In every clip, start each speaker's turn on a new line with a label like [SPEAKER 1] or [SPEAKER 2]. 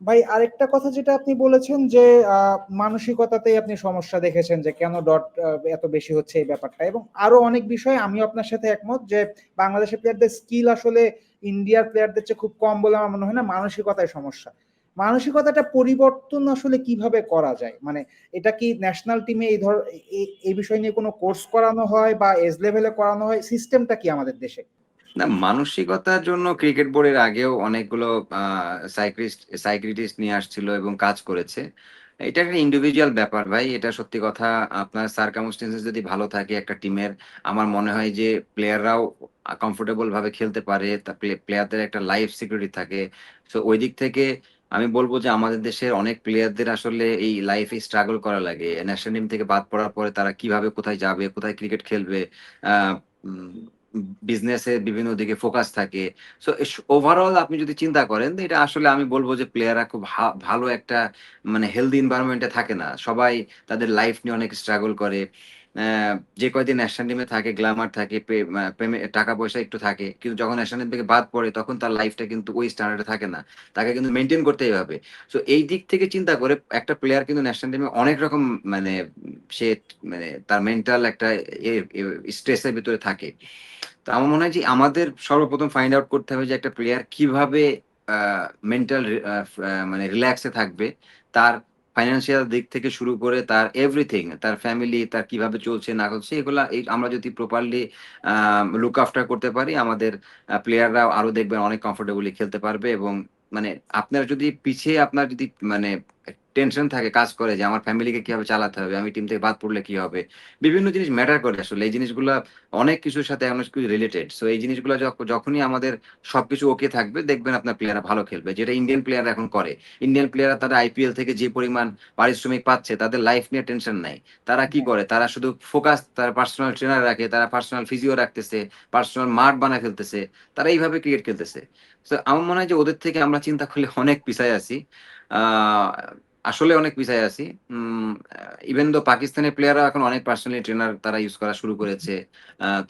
[SPEAKER 1] ভাই, আরেকটা কথা যেটা আপনি বলেছেন যে মানসিকতাতেই আপনি সমস্যা দেখেছেন যে, কেন ডট এত বেশি হচ্ছে এই ব্যাপারটা। এবং আরও অনেক বিষয় আমি আপনার সাথে একমত যে বাংলাদেশের প্লেয়ারদের স্কিল আসলে ইন্ডিয়ার প্লেয়ারদের চেয়ে খুব কম বলে আমার মনে হয় না মানসিকতায় সমস্যা। মানসিকতাটা পরিবর্তন আসলে কীভাবে করা যায়? মানে এটা কি ন্যাশনাল টিমে এই ধর এই বিষয় নিয়ে কোনো কোর্স করানো হয় বা এজ লেভেলে করানো হয়? সিস্টেমটা কি আমাদের দেশে?
[SPEAKER 2] না, মানসিকতার জন্য ক্রিকেট বোর্ডের আগেও অনেকগুলো সাইক্রিস্ট, সাইক্রিটিস্ট নিয়ে আসছিল এবং কাজ করেছে। এটা একটা ইন্ডিভিজুয়াল ব্যাপার ভাই, এটা সত্যি কথা। আপনার সার্কামস্টেন্সেস যদি ভালো থাকে একটা টিমের আমার মনে হয় যে প্লেয়াররাও কমফোর্টেবল ভাবে খেলতে পারে প্লেয়ারদের একটা লাইফ সিকিউরিটি থাকে। তো ওই দিক থেকে আমি বলব যে আমাদের দেশের অনেক প্লেয়ারদের আসলে এই লাইফে স্ট্রাগল করা লাগে। ন্যাশনাল টিম থেকে বাদ পড়ার পরে তারা কীভাবে কোথায় যাবে, কোথায় ক্রিকেট খেলবে আহ বিজনেসে বিভিন্ন দিকে ফোকাস থাকে। সো ওভারঅল আপনি যদি চিন্তা করেন এটা আসলে আমি বলব যে প্লেয়াররা খুব ভালো একটা মানে হেলদি এনভায়রনমেন্টে থাকে না। সবাই তাদের লাইফ নিয়ে অনেক স্ট্রাগল করে। যে কয়দিন ন্যাশনাল টিমে থাকে গ্ল্যামার থাকে টাকা পয়সা একটু থাকে, কিন্তু যখন ন্যাশনাল টিম থেকে বাদ পড়ে, তখন তার লাইফটা কিন্তু ওই স্ট্যান্ডার্ডে থাকে না। তাকে কিন্তু মেনটেন করতেই হবে। সো এই দিক থেকে চিন্তা করে একটা প্লেয়ার কিন্তু ন্যাশনাল টিমে অনেক রকম মানে সে মানে তার মেন্টাল একটা স্ট্রেসের ভিতরে থাকে। তো আমার মনে হয় যে আমাদের সর্বপ্রথম ফাইন্ড আউট করতে হবে যে একটা প্লেয়ার কীভাবে মেন্টাল মানে রিল্যাক্সে থাকবে, তার ফাইন্যান্সিয়াল দিক থেকে শুরু করে তার এভরিথিং তার ফ্যামিলি তার কীভাবে চলছে, না চলছে, এগুলা এই আমরা যদি প্রপারলি লুক আফটার করতে পারি, আমাদের প্লেয়াররা আরও দেখবেন অনেক কমফোর্টেবলি খেলতে পারবে এবং মানে আপনার যদি পিছিয়ে আপনার যদি মানে টেনশন থাকে কাজ করে যে আমার ফ্যামিলিকে কীভাবে চালাতে হবে আমি টিম থেকে বাদ পড়লে কি হবে? বিভিন্ন জিনিস ম্যাটার করে আসলে। এই জিনিসগুলো অনেক কিছুর সাথে অনেক কিছু রিলেটেড সো এই জিনিসগুলো যখনই আমাদের সবকিছু ওকে থাকবে দেখবেন আপনার প্লেয়াররা ভালো খেলবে। যেটা ইন্ডিয়ান প্লেয়ার এখন করে। ইন্ডিয়ান প্লেয়াররা তারা আইপিএল থেকে যে পরিমাণ পারিশ্রমিক পাচ্ছে তাদের লাইফ নিয়ে টেনশন নাই। তারা কি করে? তারা শুধু ফোকাস তারা পার্সোনাল ট্রেনার রাখে তারা পার্সোনাল ফিজিও রাখতেছে পার্সোনাল মাঠ বানায় ফেলতেছে তারা এইভাবে ক্রিকেট খেলতেছে। তো আমার মনে হয় যে ওদের থেকে আমরা চিন্তা করলে অনেক পিছায় আছি। আহ আসলে অনেক পিছায় আছি। ইভেন দো পাকিস্তানের প্লেয়াররা এখন অনেক পার্সোনালি ট্রেনার তারা ইউজ করা শুরু করেছে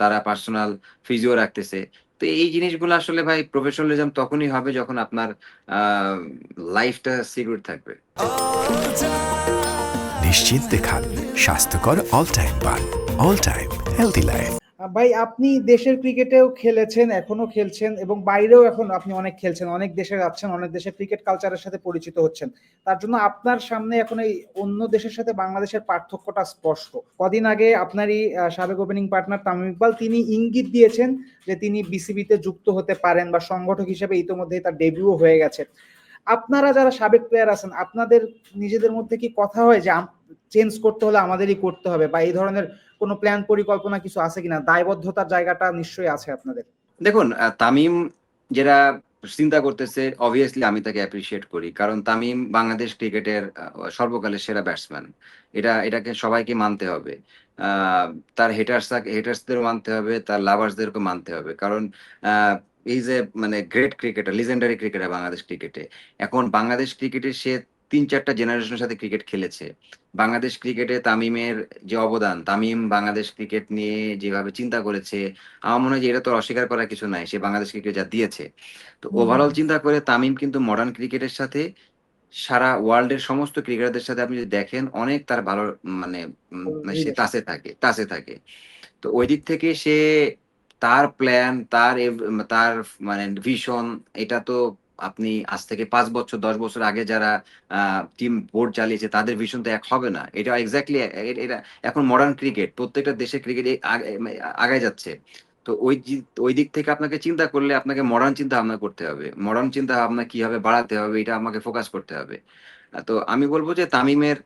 [SPEAKER 2] তারা পার্সোনাল ফিজিও রাখতেছে। তো এই জিনিসগুলো আসলে ভাই প্রফেশনালিজম তখনই হবে যখন আপনার লাইফটা সিকিউর থাকবে।
[SPEAKER 3] নিশ্চিন্তে খান, স্বাস্থ্যকর অল টাইম পান অল টাইম হেলদি লাইফ
[SPEAKER 1] ভাই, আপনি দেশের ক্রিকেটেও খেলেছেন, এখনও খেলছেন এবং বাইরেও এখন আপনি অনেক খেলছেন, অনেক দেশে যাচ্ছেন, অনেক দেশের ক্রিকেট কালচারের সাথে পরিচিত হচ্ছেন। তার জন্য আপনার সামনে এখন এই অন্য দেশের সাথে বাংলাদেশের পার্থক্যটা স্পষ্ট। কদিন আগে আপনারই সাবেক ওপেনিং পার্টনার তামিম ইকবাল, তিনি ইঙ্গিত দিয়েছেন যে তিনি বিসিবিতে যুক্ত হতে পারেন বা সংগঠক হিসেবে ইতোমধ্যেই তার ডেবিউ হয়ে গেছে। আপনারা যারা সাবেক প্লেয়ার আছেন, আপনাদের নিজেদের মধ্যে কি কথা হয় যে চেঞ্জ করতে হলে আমাদেরই করতে হবে বা এই ধরনের কোনো প্ল্যান পরিকল্পনা কিছু আছে কিনা? দায়বদ্ধতার জায়গাটা নিশ্চয়ই আছে আপনাদের।
[SPEAKER 2] দেখুন তামিম যেটা চিন্তা করতেছে অবভিয়াসলি আমি তাকে অ্যাপ্রিসিয়েট করি। কারণ তামিম বাংলাদেশ ক্রিকেটের সর্বকালের সেরা ব্যাটসম্যান এটা, এটাকে সবাইকে মানতে হবে। তার হেটার্স হেটার্সদেরও মানতে হবে, তার লাভার্সদেরকেও মানতে হবে। কারণ এই যে মানে great cricketer legendary cricketer Bangladesh ক্রিকেটে। এখন বাংলাদেশ ক্রিকেটে সে তিন চারটা জেনারেশনের সাথে ক্রিকেট খেলেছে। বাংলাদেশ ক্রিকেটে তামিমের যে অবদান তামিম বাংলাদেশ ক্রিকেট নিয়ে যেভাবে চিন্তা করেছে আমার মনে হয় যে এটা তো অস্বীকার করার কিছু নাই সে বাংলাদেশ ক্রিকেট যা দিয়েছে। তো ওভারঅল চিন্তা করে তামিম কিন্তু মডার্ন ক্রিকেটের সাথে সারা ওয়ার্ল্ডের সমস্ত ক্রিকেটারদের সাথে আপনি যদি দেখেন অনেক তার ভালো মানে মানে সে তাসে থাকে তাসে থাকে। তো ওই দিক থেকে সে তার প্ল্যান তার তার মানে ভিশন এটা তো আপনি আজ থেকে পাঁচ বছর, দশ বছর আগে যারা টিম বোর্ড চালিয়েছে, তাদের ভিশন তো এক হবে না। এটা এক্স্যাক্টলি এটা এখন মডার্ন ক্রিকেট প্রত্যেকটা দেশের ক্রিকেট আগায় যাচ্ছে। তো ওই ওই দিক থেকে আপনাকে চিন্তা করলে আপনাকে মডার্ন চিন্তা ভাবনা করতে হবে। মডার্ন চিন্তা ভাবনা কীভাবে বাড়াতে হবে, এটা আমাকে ফোকাস করতে হবে। তো আমি বলব যে তামিমের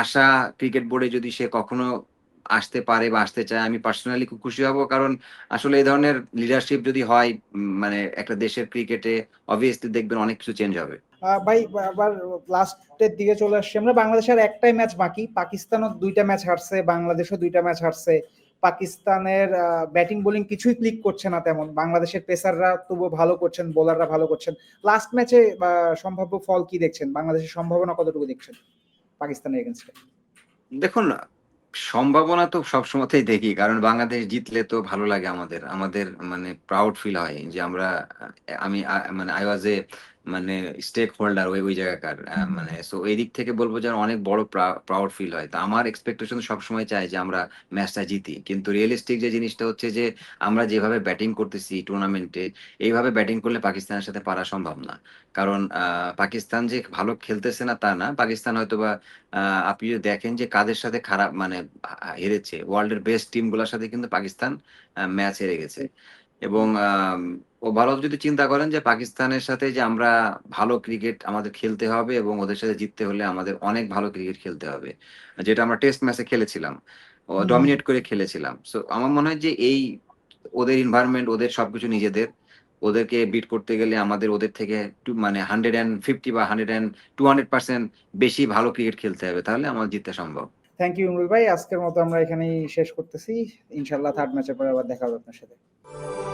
[SPEAKER 2] আশা ক্রিকেট বোর্ডে যদি সে কখনো আসতে পারে বা আসতে চায় আমি পার্সোনালি খুব খুশি হব। কারণ আসলে এই ধরনের লিডারশিপ যদি হয় মানে একটা দেশের ক্রিকেটে অবভিয়াসলি দেখবেন অনেক কিছু চেঞ্জ হবে।
[SPEAKER 1] ভাই আবার লাস্টের দিকে চলে আসছি আমরা। বাংলাদেশের একটাই ম্যাচ বাকি। পাকিস্তানও দুইটা ম্যাচ হারছে বাংলাদেশও দুইটা ম্যাচ হারছে। পাকিস্তানের ব্যাটিং বোলিং কিছুই ক্লিক করছে না তেমন। বাংলাদেশের পেসাররা তবুও ভালো করছেন বোলাররা ভালো করছেন। লাস্ট ম্যাচে সম্ভাব্য ফল কি দেখছেন? বাংলাদেশের সম্ভাবনা কতটুকু দেখছেন? পাকিস্তানের এগেনস্টে
[SPEAKER 2] দেখুন সম্ভাবনা তো সবসময়তেই দেখি, কারণ বাংলাদেশ জিতলে তো ভালো লাগে আমাদের আমাদের মানে প্রাউড ফিল হয় যে আমরা, আমি মানে আই ওয়াজ এ মানে স্টেক হোল্ডার ওই ওই জায়গাকার মানে সো এই দিক থেকে বলব যে অনেক বড় প্রাউড ফিল হয়। তো আমার এক্সপেকটেশন সবসময় চাই যে আমরা ম্যাচটা জিতি। কিন্তু রিয়েলিস্টিক যে জিনিসটা হচ্ছে যে আমরা যেভাবে ব্যাটিং করতেছি টুর্নামেন্টে এইভাবে ব্যাটিং করলে পাকিস্তানের সাথে পারা সম্ভব না। কারণ আহ, পাকিস্তান যে ভালো খেলতেছে না তা না। পাকিস্তান হয়তো বা আহ, আপনি যদি দেখেন যে কাদের সাথে খারাপ মানে হেরেছে ওয়ার্ল্ডের বেস্ট টিমগুলোর সাথে কিন্তু পাকিস্তান ম্যাচ হেরে গেছে। এবং ওভারঅল যদি চিন্তা করেন যে পাকিস্তানের সাথে যে আমরা ভালো ক্রিকেট আমাদের খেলতে হবে এবং ওদের সাথে জিততে হলে আমাদের অনেক ভালো ক্রিকেট খেলতে হবে। যেটা আমরা টেস্ট ম্যাচে খেলেছিলাম। ডমিনেট করে খেলেছিলাম। সো আমার মনে হয় যে এই ওদের এনভায়রনমেন্ট ওদের সবকিছু নিজেদের। ওদেরকে বিট করতে গেলে আমাদের ওদের থেকে মানে হান্ড্রেড অ্যান্ড ফিফটি বা hundred and two hundred percent বেশি ভালো ক্রিকেট খেলতে হবে। তাহলে আমার জিততে সম্ভব।
[SPEAKER 1] থ্যাংক ইউ ইমরুল ভাই। আজকের মতো আমরা এখানেই শেষ করতেছি। ইনশাল্লাহ থার্ড ম্যাচের পরে আবার দেখা হবে আপনার সাথে। Bye.